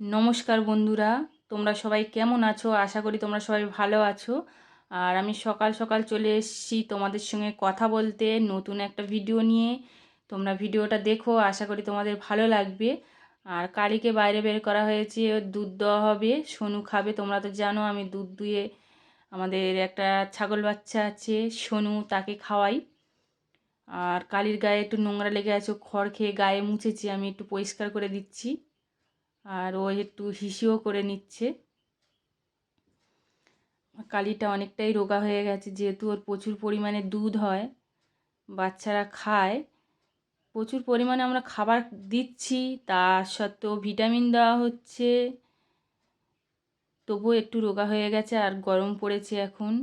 নমস্কার বন্ধুরা, তোমরা সবাই কেমন আছো? আশা করি তোমরা সবাই ভালো আছো। আর আমি সকাল সকাল চলে এসেছি তোমাদের সঙ্গে কথা বলতে নতুন একটা ভিডিও নিয়ে। তোমরা ভিডিওটা দেখো, আশা করি তোমাদের ভালো লাগবে। আর কালীকে বাইরে বের করা হয়েছে দুধ দেওয়া হবে, সোনু খাবে, তোমরা তো জানো আমি দুধ দুয়ে আমাদের একটা ছাগল বাচ্চা আছে, সোনু তাকে খাওয়াই। আর কালির গায়ে একটু নোংরা লেগে আছে খড় খেয়ে গায়ে মুছেছি, আমি একটু পরিষ্কার করে দিচ্ছি। আর ও একটু হিসিও করে নিচ্ছে। কালিটা অনেকটাই রোগা হয়ে গেছে, যেহেতু ওর প্রচুর পরিমাণে দুধ হয়, বাচ্চারা খায়। প্রচুর পরিমাণে আমরা খাবার দিচ্ছি তা সত্ত্বেও ভিটামিন দেওয়া হচ্ছে। তবুও একটু রোগা হয়ে গেছে আর গরম পড়েছে এখন।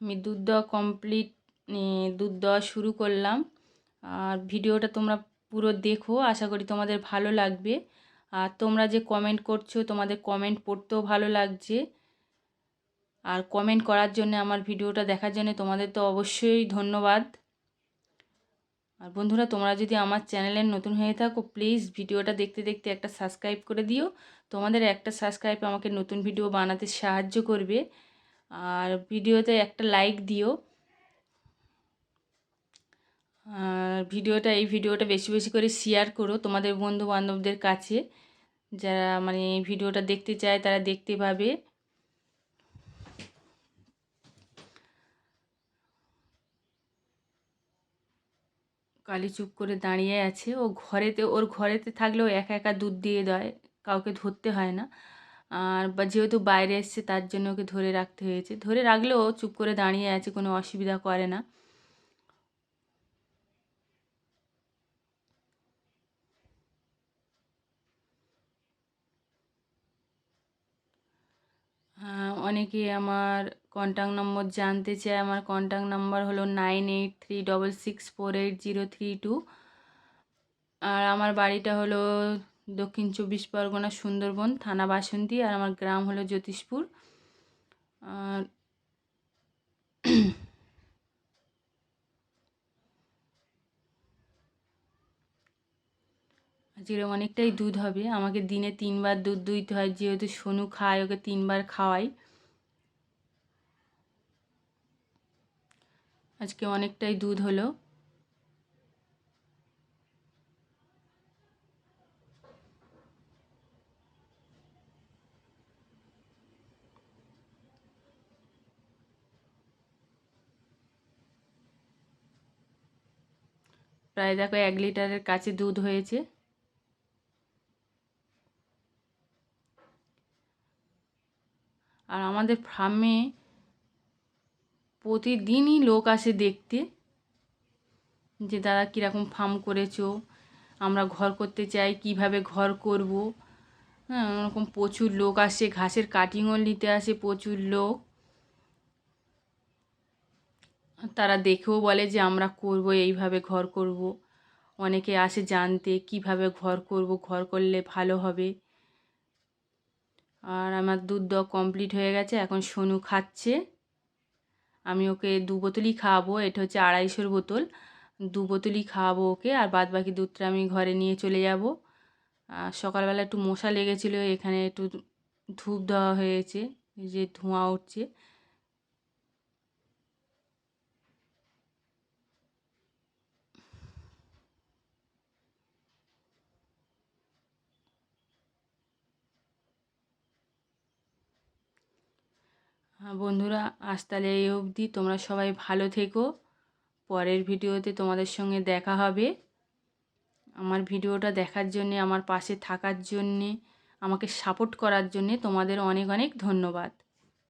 আমি দুধ দেওয়া কমপ্লিট দুধ দেওয়া শুরু করলাম। আর ভিডিওটা তোমরা পুরো দেখো, আশা করি তোমাদের ভালো লাগবে। আর তোমরা যে কমেন্ট করছ, তোমাদের কমেন্ট পড়তেও ভালো লাগছে। আর কমেন্ট করার জন্য, আমার ভিডিওটা দেখার জন্য তোমাদের তো অবশ্যই ধন্যবাদ। আর বন্ধুরা, তোমরা যদি আমার চ্যানেলের নতুন হয়ে থাকো প্লিজ ভিডিওটা দেখতে দেখতে একটা সাবস্ক্রাইব করে দিও। তোমাদের একটা সাবস্ক্রাইব আমাকে নতুন ভিডিও বানাতে সাহায্য করবে। আর ভিডিওতে একটা লাইক দিও। ভিডিওটা, এই ভিডিওটা বেশি বেশি করে শেয়ার করো তোমাদের বন্ধু বান্ধবদের কাছে। যারা মানে ভিডিওটা দেখতে চায়, তারা দেখতে পাবে। কালি চুপ করে দাঁড়িয়ে আছে। ও ঘরেতে, ওর ঘরেতে থাকলেও একা একা দুধ দিয়ে দেয়, কাউকে ধরতে হয় না। আর যেহেতু বাইরে এসছে, তার জন্য ওকে ধরে রাখতে হয়েছে। ধরে রাখলেও চুপ করে দাঁড়িয়ে আছে, কোনো অসুবিধা করে না। অনেকে আমার কন্ট্যাক্ট নম্বর জানতে চায়। আমার কন্ট্যাক্ট নাম্বার হলো nine eight three double six four eight zero three two আর আমার বাড়িটা হলো দক্ষিণ চব্বিশ পরগনা সুন্দরবন থানা বাসন্তী। আর আমার গ্রাম হলো জ্যোতিষপুর। আর যেরকম অনেকটাই দুধ হবে। আমাকে দিনে তিনবার দুধ দুইতে হয়। যেহেতু সোনু খায়, ওকে তিনবার খাওয়াই। আজকে অনেকটাই দুধ হলো। প্রায় দেখো এক লিটারের কাছে দুধ হয়েছে। আর আমাদের ফার্মে প্রতিদিনই লোক আসে দেখতে যে দাদা কীরকম ফার্ম করেছ, আমরা ঘর করতে চাই, কীভাবে ঘর করব? হ্যাঁ ওরকম প্রচুর লোক আসে, ঘাসের কাটিংও নিতে আসে প্রচুর লোক। তারা দেখেও বলে যে আমরা করব, এইভাবে ঘর করব। অনেকে আসে জানতে, কীভাবে ঘর করব, ঘর করলে ভালো হবে। আর আমার দুধ দেওয়া কমপ্লিট হয়ে গেছে, এখন সোনু খাচ্ছে। আমি ওকে দু বোতলই খাওয়াবো, এটা হচ্ছে আড়াইশোর বোতল। দু বোতলই খাওয়াবো ওকে, আর বাদ বাকি দুধটা আমি ঘরে নিয়ে চলে যাব। সকালবেলা একটু মশা লেগেছিলো, এখানে একটু ধূপ দেওয়া হয়েছে যে ধোঁয়া উঠছে। বন্ধুরা, আজ তাহলে এই অবধি। তোমরা সবাই ভালো থেকো। পরের ভিডিওতে তোমাদের সঙ্গে দেখা হবে। আমার ভিডিওটা দেখার জন্যে, আমার পাশে থাকার জন্যে, আমাকে সাপোর্ট করার জন্যে তোমাদের অনেক অনেক ধন্যবাদ।